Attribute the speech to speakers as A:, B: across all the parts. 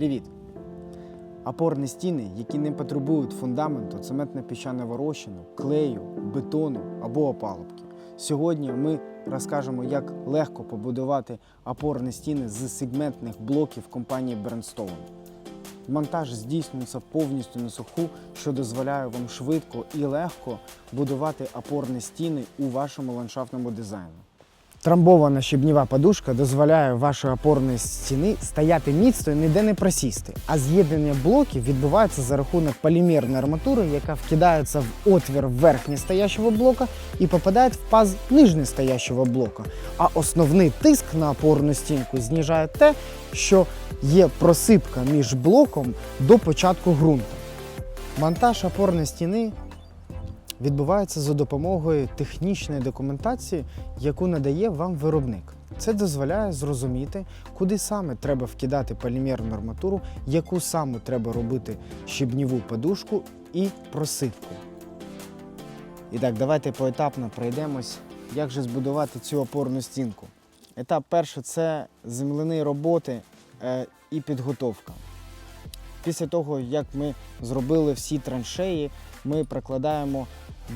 A: Привіт! Опорні стіни, які не потребують фундаменту, цементно-піщаного розчину, клею, бетону або опалубки. Сьогодні ми розкажемо, як легко побудувати опорні стіни з сегментних блоків компанії Bernstone. Монтаж здійснюється повністю на суху, що дозволяє вам швидко і легко будувати опорні стіни у вашому ландшафтному дизайну. Трамбована щебнєва подушка дозволяє вашій опорній стіни стояти міцно і ніде не просісти. А з'єднання блоків відбувається за рахунок полімерної арматури, яка вкидається в отвір верхньостоящого блока і попадає в паз нижньостоящого блока. А основний тиск на опорну стінку знижає те, що є просипка між блоком до початку ґрунту. Монтаж опорної стіни відбувається за допомогою технічної документації, яку надає вам виробник. Це дозволяє зрозуміти, куди саме треба вкидати полімерну арматуру, яку саме треба робити щебніву подушку і просипку. І так, давайте поетапно пройдемось, як же збудувати цю опорну стінку. Етап перший це земляні роботи е, і підготовка. Після того, як ми зробили всі траншеї, ми прокладаємо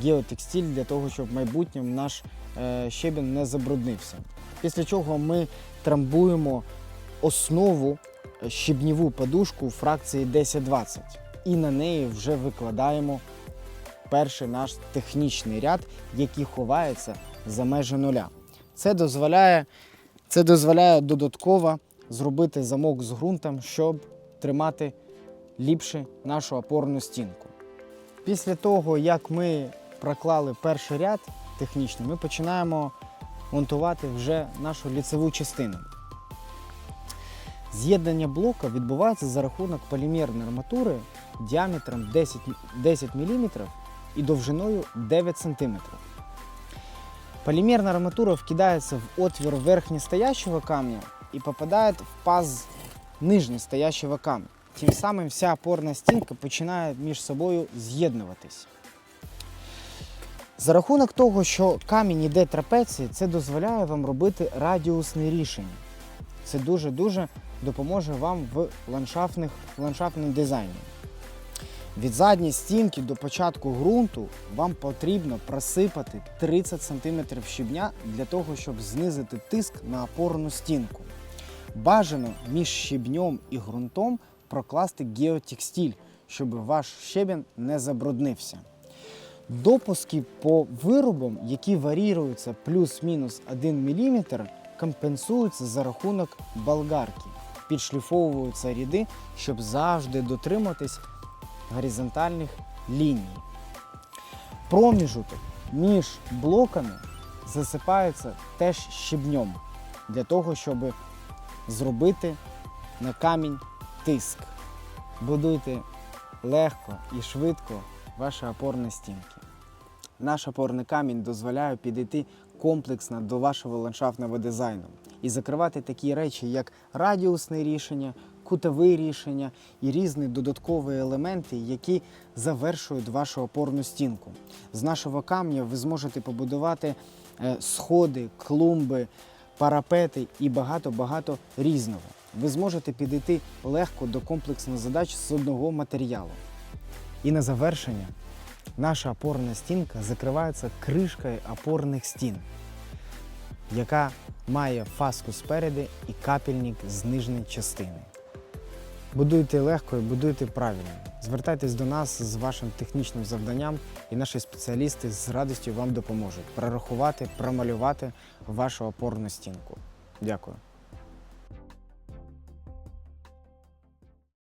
A: геотекстиль для того, щоб в майбутньому наш е, щебінь не забруднився. Після чого ми трамбуємо основу е, щебніву подушку фракції 10-20 і на неї вже викладаємо перший наш технічний ряд, який ховається за межі нуля. Це дозволяє, це дозволяє додатково зробити замок з ґрунтом, щоб тримати ліпше нашу опорну стінку. Після того, як ми проклали перший ряд технічний, ми починаємо монтувати вже нашу ліцеву частину. З'єднання блока відбувається за рахунок полімерної арматури діаметром 10, 10 мм і довжиною 9 см. Полімерна арматура вкидається в отвір верхньостоящего камня і попадає в паз нижньостоящего камня. Тим самим вся опорна стінка починає між собою з'єднуватись. За рахунок того, що камінь іде трапеції, це дозволяє вам робити радіусне рішення. Це дуже-дуже допоможе вам в ландшафтних, ландшафтному дизайні. Від задньої стінки до початку ґрунту вам потрібно просипати 30 см щебня для того, щоб знизити тиск на опорну стінку. Бажано між щебнем і ґрунтом прокласти геотекстиль, щоб ваш щебень не забруднився. Допуски по виробам, які варіюються плюс-мінус 1 мм, компенсуються за рахунок болгарки. Підшліфовуються ряди, щоб завжди дотриматись горизонтальних ліній. Проміжуток між блоками засипається теж щебнем для того, щоб зробити на камінь тиск. Будуйте легко і швидко ваші опорні стінки. Наш опорний камінь дозволяє підійти комплексно до вашого ландшафтного дизайну і закривати такі речі, як радіусне рішення, кутові рішення і різні додаткові елементи, які завершують вашу опорну стінку. З нашого камня ви зможете побудувати е, сходи, клумби, парапети і багато-багато різного. Ви зможете підійти легко до комплексних задач з одного матеріалу. І на завершення наша опорна стінка закривається кришкою опорних стін, яка має фаску спереди і капельник з нижньої частини. Будуйте легко і будуйте правильно. Звертайтесь до нас з вашим технічним завданням, і наші спеціалісти з радістю вам допоможуть прорахувати, промалювати вашу опорну стінку. Дякую.